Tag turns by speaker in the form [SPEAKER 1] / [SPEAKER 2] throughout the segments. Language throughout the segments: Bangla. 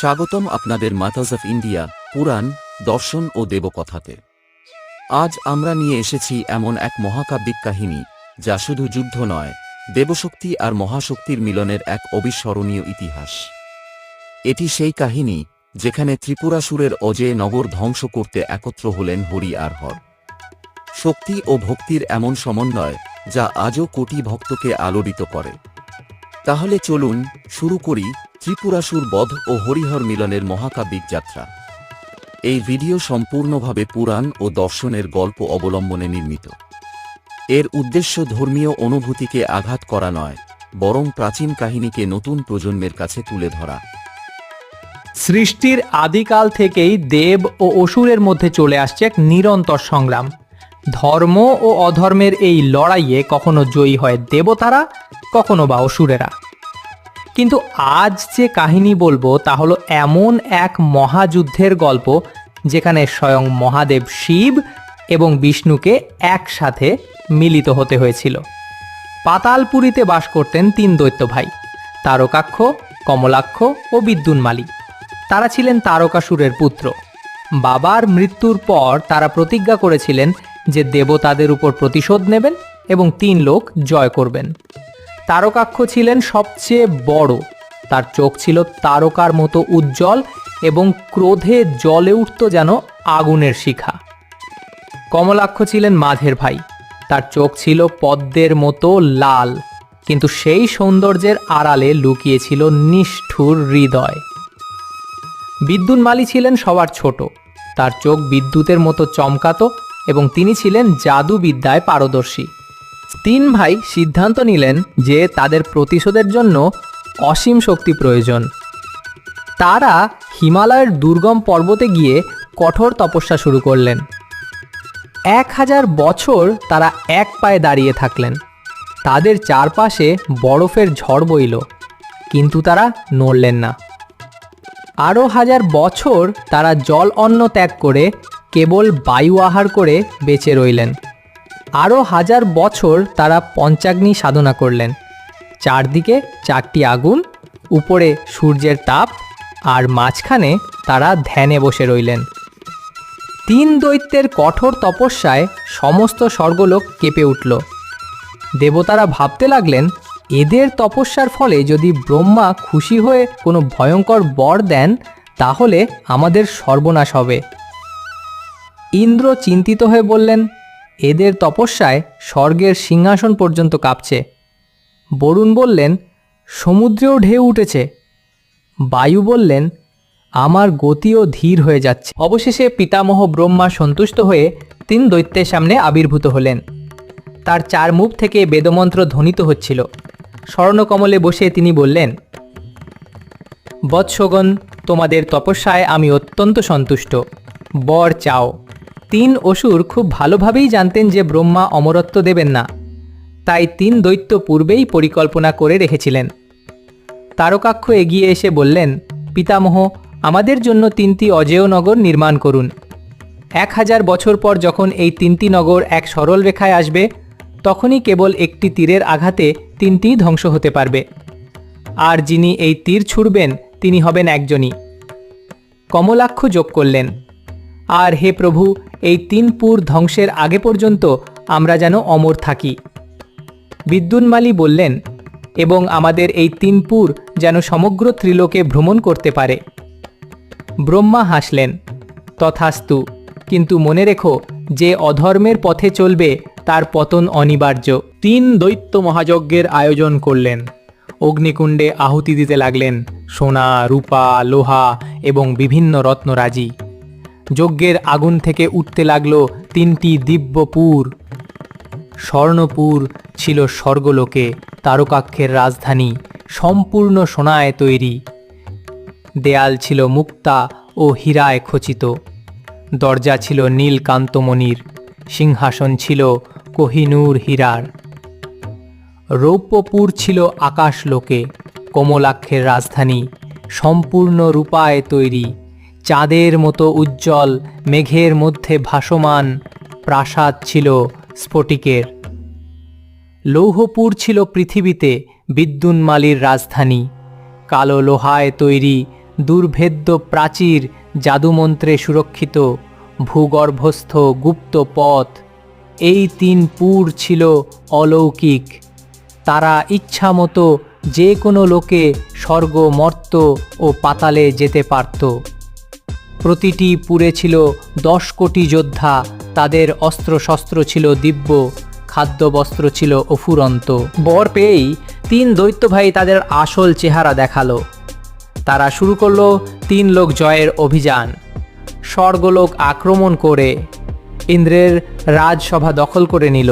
[SPEAKER 1] স্বাগতম আপনাদের মাতাজ অফ ইন্ডিয়া পুরাণ, দর্শন ও দেবকথাতে। আজ আমরা নিয়ে এসেছি এমন এক মহাকাব্যিক কাহিনী, যা শুধু যুদ্ধ নয়, দেবশক্তি আর মহাশক্তির মিলনের এক অবিস্মরণীয় ইতিহাস। এটি সেই কাহিনী, যেখানে ত্রিপুরাসুরের অজেয় নগর ধ্বংস করতে একত্র হলেন হরি আর হর। শক্তি ও ভক্তির এমন সমন্বয়, যা আজও কোটি ভক্তকে আলোড়িত করে। তাহলে চলুন, শুরু করি ত্রিপুরাসুর বধ ও হরিহর মিলনের মহাকাব্যিক যাত্রা। এই ভিডিও সম্পূর্ণভাবে পুরাণ ও দর্শনের গল্প অবলম্বনে নির্মিত। এর উদ্দেশ্য ধর্মীয় অনুভূতিকে আঘাত করা নয়, বরং প্রাচীন কাহিনীকে নতুন প্রজন্মের কাছে তুলে ধরা।
[SPEAKER 2] সৃষ্টির আদিকাল থেকেই দেব ও অসুরের মধ্যে চলে আসছে এক নিরন্তর সংগ্রাম। ধর্ম ও অধর্মের এই লড়াইয়ে কখনো জয়ী হয় দেবতারা, কখনো বা অসুরেরা। কিন্তু আজ যে কাহিনী বলব তা হলো এমন এক মহাযুদ্ধের গল্প যেখানে স্বয়ং মহাদেব শিব এবং বিষ্ণুকে একসাথে মিলিত হতে হয়েছিল। পাতালপুরীতে বাস করতেন তিন দৈত্য ভাই তারকাক্ষ, কমলাক্ষ ও বিদ্যুন্মালী তারা ছিলেন তারকাসুরের পুত্র। বাবার মৃত্যুর পর তারা প্রতিজ্ঞা করেছিলেন যে দেবতাদের উপর প্রতিশোধ নেবেন এবং তিন লোক জয় করবেন। তারকাক্ষ ছিলেন সবচেয়ে বড়। তার চোখ ছিল তারকার মতো উজ্জ্বল এবং ক্রোধে জ্বলে উঠত যেন আগুনের শিখা। কমলাক্ষ ছিলেন মাঝের ভাই। তার চোখ ছিল পদ্মের মতো লাল, কিন্তু সেই সৌন্দর্যের আড়ালে লুকিয়েছিল নিষ্ঠুর হৃদয়। বিদ্যুৎ মালি ছিলেন সবার ছোট। তার চোখ বিদ্যুতের মতো চমকাতো এবং তিনি ছিলেন জাদুবিদ্যায় পারদর্শী। তিন ভাই সিদ্ধান্ত নিলেন যে তাদের প্রতিশোধের জন্য অসীম শক্তি প্রয়োজন। তারা হিমালয়ের দুর্গম পর্বতে গিয়ে কঠোর তপস্যা শুরু করলেন। এক হাজার বছর তারা এক পায়ে দাঁড়িয়ে থাকলেন। তাদের চারপাশে বরফের ঝড় বইল, কিন্তু তারা নড়লেন না। আরও হাজার বছর তারা জল অন্ন ত্যাগ করে কেবল বায়ু আহার করে বেঁচে রইলেন। আরও হাজার বছর তারা পঞ্চাগ্নি সাধনা করলেন। চারদিকে চারটি আগুন, উপরে সূর্যের তাপ, আর মাঝখানে তারা ধ্যানে বসে রইলেন। তিন দৈত্যের কঠোর তপস্যায় সমস্ত স্বর্গলোক কেঁপে উঠল। দেবতারা ভাবতে লাগলেন, এদের তপস্যার ফলে যদি ব্রহ্মা খুশি হয়ে কোনো ভয়ঙ্কর বর দেন, তাহলে আমাদের সর্বনাশ হবে। ইন্দ্র চিন্তিত হয়ে বললেন এদের তপস্যায় স্বর্গের সিংহাসন পর্যন্ত কাঁপছে। বরুণ বললেন, সমুদ্রেও ঢেউ উঠেছে। বায়ু বললেন, আমার গতিও ধীর হয়ে যাচ্ছে। অবশেষে পিতামহ ব্রহ্মা সন্তুষ্ট হয়ে তিন দৈত্যের সামনে আবির্ভূত হলেন। তার চার মুখ থেকে বেদমন্ত্র ধ্বনিত হচ্ছিল। স্বর্ণকমলে বসে তিনি বললেন, বৎসগণ, তোমাদের তপস্যায় আমি অত্যন্ত সন্তুষ্ট। বর চাও। তিন অসুর খুব ভালোভাবেই জানতেন যে ব্রহ্মা অমরত্ব দেবেন না। তাই তিন দৈত্য পূর্বেই পরিকল্পনা করে রেখেছিলেন। তারকাক্ষ এগিয়ে এসে বললেন, পিতামহ, আমাদের জন্য তিনটি অজেয় নগর নির্মাণ করুন। এক হাজার বছর পর যখন এই তিনটি নগর এক সরল রেখায় আসবে, তখনই কেবল একটি তীরের আঘাতে তিনটি ধ্বংস হতে পারবে। আর যিনি এই তীর ছুড়বেন, তিনি হবেন একজনই। কমলাক্ষ যোগ করলেন, আর হে প্রভু এই তিন পুর ধ্বংসের আগে পর্যন্ত আমরা যেন অমর থাকি। বিদ্যুন্মালী বললেন, এবং আমাদের এই তিন পুর যেন সমগ্র ত্রিলোকে ভ্রমণ করতে পারে। ব্রহ্মা হাসলেন, তথাস্তু, কিন্তু মনে রেখো, যে অধর্মের পথে চলবে, তার পতন অনিবার্য। তিন দৈত্য মহাযজ্ঞের আয়োজন করলেন। অগ্নিকুণ্ডে আহুতি দিতে লাগলেন। সোনা, রূপা, লোহা এবং বিভিন্ন রত্নরাজি। যজ্ঞের আগুন থেকে উঠতে লাগল তিনটি দিব্যপুর। স্বর্ণপুর ছিল স্বর্গলোকে, তারকাক্ষের রাজধানী, সম্পূর্ণ সোনায় তৈরি। দেয়াল ছিল মুক্তা ও হীরায় খচিত। দরজা ছিল নীলকান্তমণির, সিংহাসন ছিল কোহিনূর হীরার। রৌপ্যপুর ছিল আকাশলোকে, কমলাক্ষের রাজধানী, সম্পূর্ণ রূপায় তৈরি। চাঁদের মতো উজ্জ্বল, মেঘের মধ্যে ভাসমান প্রাসাদ ছিল স্ফটিকের। লৌহপুর ছিল পৃথিবীতে বিদ্যুন্মালির রাজধানী। কালো লোহায় তৈরি দুর্ভেদ্য প্রাচীর জাদুমন্ত্রে সুরক্ষিত ভূগর্ভস্থ গুপ্ত পথ। এই তিন পুর ছিল অলৌকিক। তারা ইচ্ছামতো যে কোনো লোকে স্বর্গ মর্ত ও পাতালে যেতে পারত। প্রতিটি পুরে ছিল দশ কোটি যোদ্ধা, তাদের অস্ত্রশস্ত্র ছিল দিব্য, খাদ্যবস্ত্র ছিল অফুরন্ত। বর পেয়েই তিন দৈত্য ভাই তাদের আসল চেহারা দেখাল। তারা শুরু করল তিন লোক জয়ের অভিযান। স্বর্গলোক আক্রমণ করে ইন্দ্রের রাজসভা দখল করে নিল।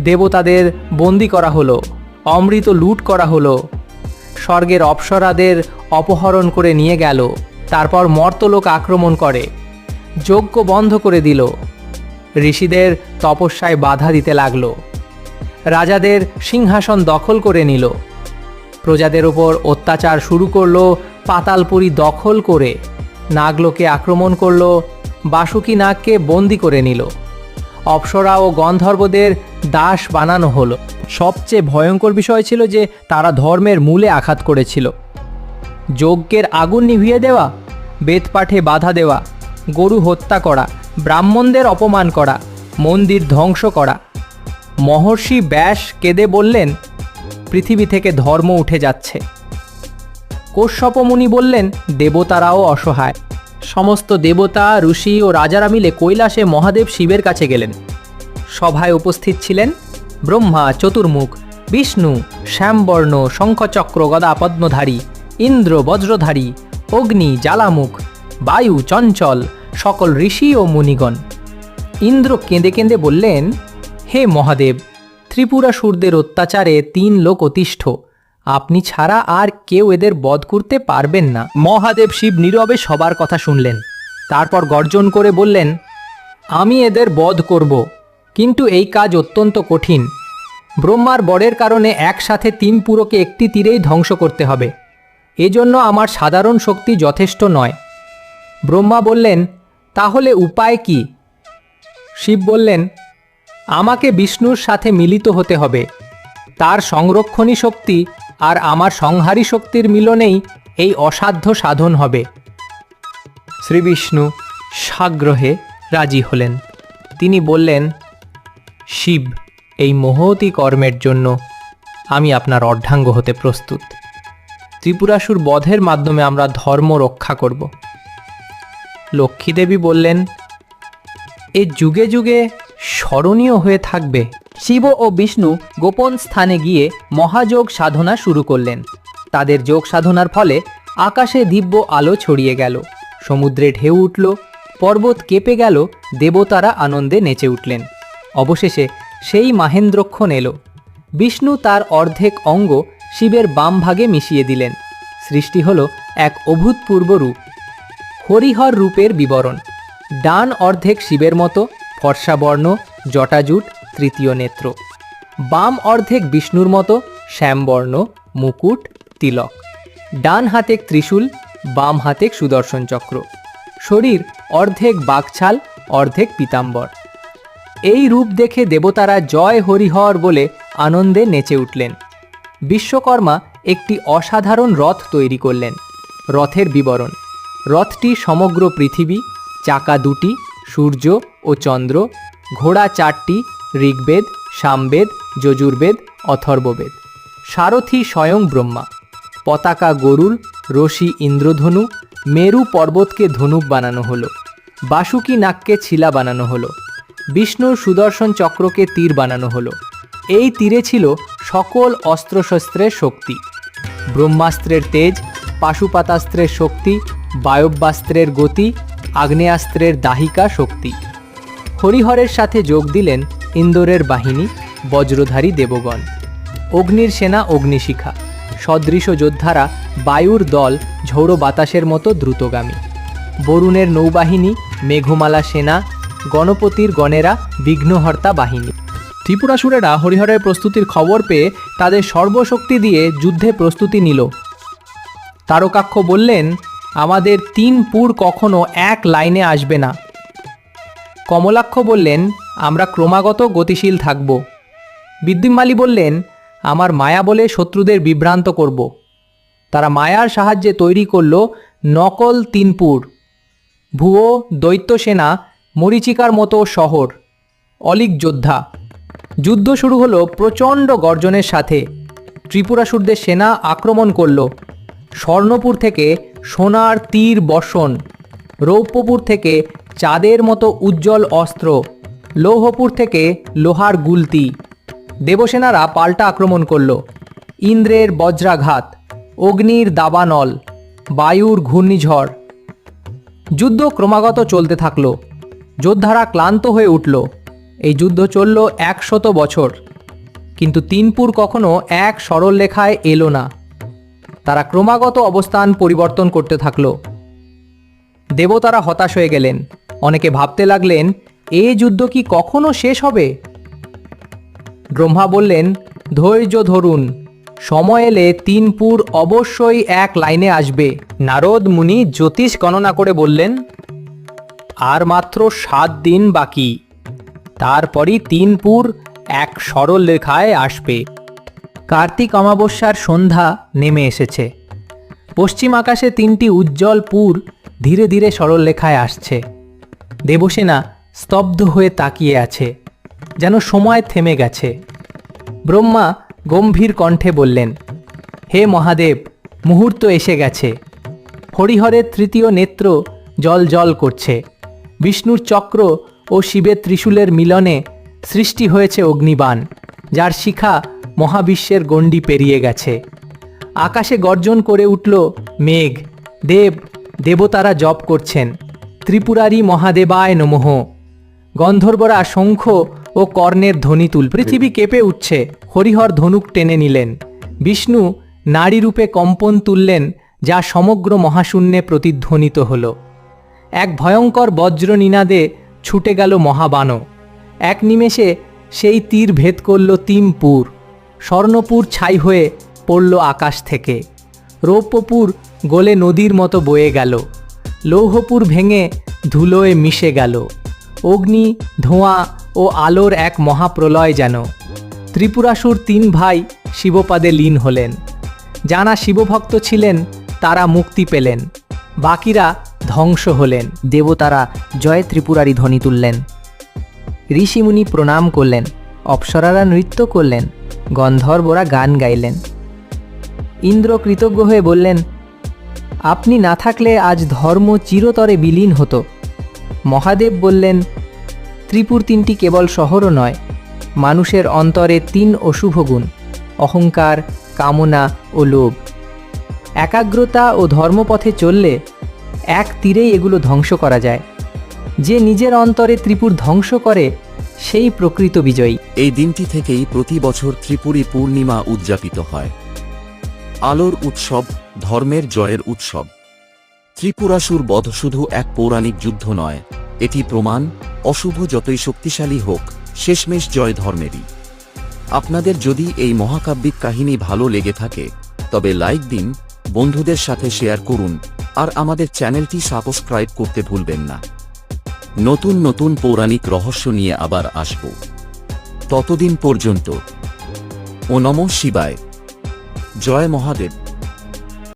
[SPEAKER 2] দেবতাদের বন্দি করা হলো, অমৃত লুট করা হলো। স্বর্গের অপ্সরাদের অপহরণ করে নিয়ে গেল। তারপর মর্তলোক আক্রমণ করে। যজ্ঞ বন্ধ করে দিল। ঋষিদের তপস্যায় বাধা দিতে লাগল। রাজাদের সিংহাসন দখল করে নিল। প্রজাদের ওপর অত্যাচার শুরু করল, পাতালপুরি দখল করে। নাগলোকে আক্রমণ করল, বাসুকি নাগকে বন্দি করে নিল। অপ্সরা ও গন্ধর্বদের দাস বানানো হলো। সবচেয়ে ভয়ঙ্কর বিষয় ছিল যে তারা ধর্মের মূলে আঘাত করেছিল। যজ্ঞের আগুন নিভিয়ে দেওয়া, বেদপাঠে বাধা দেওয়া, গরু হত্যা করা, ব্রাহ্মণদের অপমান করা, মন্দির ধ্বংস করা। মহর্ষি ব্যাস কেঁদে বললেন, পৃথিবী থেকে ধর্ম উঠে যাচ্ছে। কোষ্যপমুনি বললেন, দেবতারাও অসহায়। সমস্ত দেবতা, ঋষি ও রাজারা মিলে কৈলাসে মহাদেব শিবের কাছে গেলেন। সভায় উপস্থিত ছিলেন ব্রহ্মা, চতুর্মুখ, বিষ্ণু, শ্যামবর্ণ, শঙ্খচক্র, গদা, পদ্মধারী ইন্দ্র বজ্রধারী, অগ্নি জ্বালামুখ, বায়ু চঞ্চল, সকল ঋষি ও মুনিগণ। ইন্দ্র কেঁদে কেঁদে বললেন, হে মহাদেব, ত্রিপুরাসুরদের অত্যাচারে তিন লোক অতিষ্ঠ, আপনি ছাড়া আর কেউ এদের বধ করতে পারবেন না। মহাদেব শিব নীরবে সবার কথা শুনলেন, তারপর গর্জন করে বললেন, আমি এদের বধ করব, কিন্তু এই কাজ অত্যন্ত কঠিন। ব্রহ্মার বরের কারণে একসাথে তিন পুরোকে একটি তীরেই ধ্বংস করতে হবে। এজন্য আমার সাধারণ শক্তি যথেষ্ট নয়। ব্রহ্মা বললেন, তাহলে উপায় কি? শিব বললেন, আমাকে বিষ্ণুর সাথে মিলিত হতে হবে। তার সংরক্ষণী শক্তি আর আমার সংহারী শক্তির মিলনেই এই অসাধ্য সাধন হবে। শ্রীবিষ্ণু সাগ্রহে রাজি হলেন। তিনি বললেন, শিব, এই মহতি কর্মের জন্য আমি আপনার অর্ধাঙ্গ হতে প্রস্তুত। ত্রিপুরাসুর বধের মাধ্যমে আমরা ধর্ম রক্ষা করব। লক্ষ্মীদেবী বললেন, এ যুগে যুগে স্মরণীয় হয়ে থাকবে। শিব ও বিষ্ণু গোপন স্থানে গিয়ে মহাযোগ সাধনা শুরু করলেন। তাদের যোগ সাধনার ফলে আকাশে দিব্য আলো ছড়িয়ে গেল। সমুদ্রে ঢেউ উঠল, পর্বত কেঁপে গেল, দেবতারা আনন্দে নেচে উঠলেন। অবশেষে সেই মাহেন্দ্রক্ষণ এলো। বিষ্ণু তার অর্ধেক অঙ্গ শিবের বাম ভাগে মিশিয়ে দিলেন। সৃষ্টি হল এক অভূতপূর্ব রূপ। হরিহর রূপের বিবরণ। ডান অর্ধেক শিবের মতো ফর্সাবর্ণ জটাজুট, তৃতীয় নেত্র। বাম অর্ধেক বিষ্ণুর মতো শ্যামবর্ণ মুকুট, তিলক। ডান হাতেক ত্রিশূল, বাম হাতেক সুদর্শন চক্র। শরীর অর্ধেক বাঘছাল অর্ধেক পীতাম্বর। এই রূপ দেখে দেবতারা জয় হরিহর বলে আনন্দে নেচে উঠলেন। বিশ্বকর্মা একটি অসাধারণ রথ তৈরি করলেন। রথের বিবরণ। রথটি সমগ্র পৃথিবী, চাকা দুটি, সূর্য ও চন্দ্র, ঘোড়া চারটি, ঋগ্বেদ, সামবেদ, যজুর্বেদ, অথর্ববেদ। সারথি স্বয়ং ব্রহ্মা। পতাকা গরুল রশি ইন্দ্রধনু, মেরু পর্বতকে ধনুক বানানো হলো। বাসুকি নাককে ছিলা বানানো হলো। বিষ্ণুর সুদর্শন চক্রকে তীর বানানো হলো। এই তীরে ছিল সকল অস্ত্রশস্ত্রের শক্তি। ব্রহ্মাস্ত্রের তেজ, পাশুপাতাস্ত্রের শক্তি, বায়ব্যাস্ত্রের গতি, আগ্নেয়াস্ত্রের দাহিকা শক্তি। হরিহরের সাথে যোগ দিলেন ইন্দোরের বাহিনী, বজ্রধারী দেবগণ। অগ্নির সেনা অগ্নিশিখা। সদৃশ যোদ্ধারা বায়ুর দল ঝৌড়ো বাতাসের মতো দ্রুতগামী। বরুণের নৌবাহিনী, মেঘমালা সেনা, গণপতির গণেরা, বিঘ্নহর্তা বাহিনী। ত্রিপুরাসুরেরা হরিহরের প্রস্তুতির খবর পেয়ে তাদের সর্বশক্তি দিয়ে যুদ্ধে প্রস্তুতি নিল। তারকাক্ষ বললেন, আমাদের তিন পুর কখনো এক লাইনে আসবে না। কমলাক্ষ বললেন, আমরা ক্রমাগত গতিশীল থাকব। বিদ্যুম্মালী বললেন, আমার মায়া বলে শত্রুদের বিভ্রান্ত করব। তারা মায়ার সাহায্যে তৈরি করল নকল তিনপুর ভুয়ো, দৈত্য সেনা, মরিচিকার মতো শহর, অলিক যোদ্ধা। যুদ্ধ শুরু হলো প্রচণ্ড গর্জনের সাথে। ত্রিপুরাসুরদের সেনা আক্রমণ করল। স্বর্ণপুর থেকে সোনার তীর বর্ষণ। রৌপ্যপুর থেকে চাঁদের মতো উজ্জ্বল অস্ত্র। লৌহপুর থেকে লোহার গুলতি। দেবসেনারা পাল্টা আক্রমণ করল। ইন্দ্রের বজ্রাঘাত। অগ্নির দাবানল। বায়ুর ঘূর্ণিঝড়। যুদ্ধ ক্রমাগত চলতে থাকল। যোদ্ধারা ক্লান্ত হয়ে উঠল। এই যুদ্ধ চলল একশত বছর। কিন্তু তিনপুর কখনো এক সরল লেখায় এলো না। তারা ক্রমাগত অবস্থান পরিবর্তন করতে থাকল। দেবতারা হতাশ হয়ে গেলেন। অনেকে ভাবতে লাগলেন, এ যুদ্ধ কি কখনো শেষ হবে? ব্রহ্মা বললেন, ধৈর্য ধরুন। সময় এলে তিনপুর অবশ্যই এক লাইনে আসবে। নারদ মুনি জ্যোতিষ গণনা করে বললেন, আর মাত্র সাত দিন বাকি। তারপরই তিনপুর এক সরল রেখায় আসবে। কার্তিক অমাবস্যার সন্ধ্যা নেমে এসেছে। পশ্চিম আকাশে তিনটি উজ্জ্বল পুর ধীরে ধীরে সরলরেখায় আসছে। দেবসেনা স্তব্ধ হয়ে তাকিয়ে আছে, যেন সময় থেমে গেছে। ব্রহ্মা গম্ভীর কণ্ঠে বললেন, হে মহাদেব, মুহূর্ত এসে গেছে। হরিহরের তৃতীয় নেত্র জল জল করছে। বিষ্ণুর চক্র ও শিবের ত্রিশূলের মিলনে সৃষ্টি হয়েছে অগ্নিবাণ যার শিখা মহাবিশ্বের গণ্ডি পেরিয়ে গেছে। আকাশে গর্জন করে উঠল মেঘ দেব দেবতারা জপ করছেন। ত্রিপুরারি মহাদেবায় নমঃ। গন্ধর্বরা শঙ্খ ও কর্ণের ধ্বনি তুল পৃথিবী কেঁপে উঠছে হরিহর ধনুক টেনে নিলেন। বিষ্ণু নারী রূপে কম্পন তুললেন যা সমগ্র মহাশূন্যে প্রতিধ্বনিত হল। এক ভয়ঙ্কর বজ্র নিনাদে ছুটে গেল মহাবানও। এক নিমেষে সেই তীর ভেদ করল তিমপুর স্বর্ণপুর ছাই হয়ে পড়ল আকাশ থেকে। রৌপ্যপুর গলে নদীর মতো বয়ে গেল। লৌহপুর ভেঙে ধুলোয় মিশে গেল। অগ্নি, ধোঁয়া ও আলোর এক মহাপ্রলয় যেন। ত্রিপুরাসুর তিন ভাই শিবপাদে লীন হলেন। যারা শিবভক্ত ছিলেন, তারা মুক্তি পেলেন। বাকিরা ধ্বংস হলেন, দেবতারা জয় ত্রিপুরারি ধ্বনি তুললেন। ঋষিমুনি প্রণাম করলেন, অপ্সরারা নৃত্য করলেন, গন্ধর্বরা গান গাইলেন। ইন্দ্র কৃতজ্ঞ হয়ে বললেন, আপনি না থাকলে আজ ধর্ম চিরতরে বিলীন হতো। মহাদেব বললেন, ত্রিপুর তিনটি কেবল শহরও নয়, মানুষের অন্তরে তিন অশুভ গুণ, অহংকার, কামনা ও লোভ। একাগ্রতা ও ধর্মপথে চললে এক তীরেই এগুলো ধ্বংস করা যায়। যে নিজের অন্তরে ত্রিপুর ধ্বংস করে, সেই প্রকৃত বিজয়ী।
[SPEAKER 1] এই দিনটি থেকেই প্রতি বছর ত্রিপুরী পূর্ণিমা উদযাপিত হয়। আলোর উৎসব, ধর্মের জয়ের উৎসব। ত্রিপুরাসুর বধ শুধু এক পৌরাণিক যুদ্ধ নয়, এটি প্রমাণ, অশুভ যতই শক্তিশালী হোক, শেষমেশ জয় ধর্মেরই। আপনাদের যদি এই মহাকাব্যিক কাহিনী ভালো লেগে থাকে, তবে লাইক দিন, বন্ধুদের সাথে শেয়ার করুন আর আমাদের চ্যানেলটি সাবস্ক্রাইব করতে ভুলবেন না। নতুন নতুন পৌরাণিক রহস্য নিয়ে আবার আসব। ততদিন পর্যন্ত, ও নম শিবায়। জয় মহাদেব।